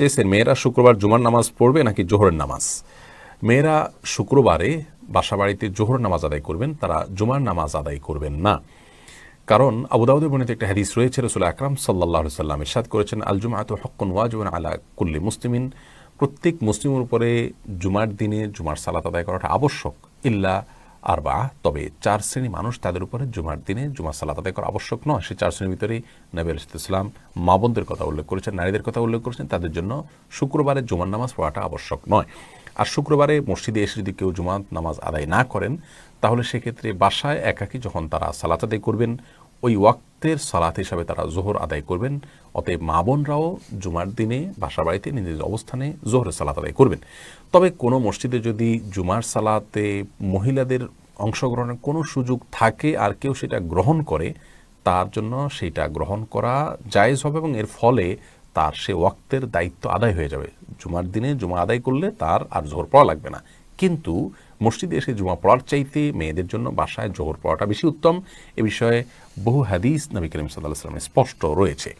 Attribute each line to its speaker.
Speaker 1: চেয়েছেন মেয়েরা শুক্রবার জুমার নামাজ পড়বে নাকি জোহরের নামাজ? মেয়েরা শুক্রবারে বাসা বাড়িতে জোহর নামাজ আদায় করবেন, তারা জুমার নামাজ আদায় করবেন না। কারণ আবুদাউদের বর্ণিত একটা হাদিস রয়েছে, রসুল আকরাম সাল্লাহ সাল্লাম ইরশাদ করেছেন আল জুমাত হক্কুন ওয়াজুন আলা কুল্লি মুসলিমিন। প্রত্যেক মুসলিমের উপরে জুমার দিনে জুমার সালাত আদায় করাটা আবশ্যক, ইল্লা আর বা, তবে চার শ্রেণি মানুষ তাদের উপরে জুমার দিনে জুমার সালাত আদায় করা আবশ্যক নয়। সেই চার শ্রেণির ভিতরেই নবী আল ইসলাম মা বোনদের কথা উল্লেখ করেছেন, নারীদের কথা উল্লেখ করেছেন। তাদের জন্য শুক্রবারে জুমার নামাজ পড়াটা আবশ্যক নয়। আর শুক্রবারে মসজিদে এসে যদি কেউ জুমার নামাজ আদায় না করেন, তাহলে সেক্ষেত্রে বাসায় একাকি যখন তারা সালাত আদায় করবেন, ওই ওয়াক্তের সালাত হিসাবে তারা জোহর আদায় করবেন। অতএব মা বোনরাও জুমার দিনে বাসা বাড়িতে নিজের অবস্থানে জোহরের সালাত আদায় করবেন। তবে কোনো মসজিদে যদি জুমার সালাতে মহিলাদের অংশগ্রহণের কোনো সুযোগ থাকে আর কেউ সেটা গ্রহণ করে, তার জন্য সেটা গ্রহণ করা জায়েজ হবে এবং এর ফলে তার সে ওয়াক্তের দায়িত্ব আদায় হয়ে যাবে। জুমার দিনে জুমা আদায় করলে তার আর জোহর পড়া লাগবে না। কিন্তু মসজিদে এসে জুমা পড়ার চাইতে মেয়েদের জন্য বাসায় জোহর পড়াটা বেশি উত্তম। এ বিষয়ে বহু হাদিস নবী করিম সাল্লাহ সাল্লামের স্পষ্ট রয়েছে।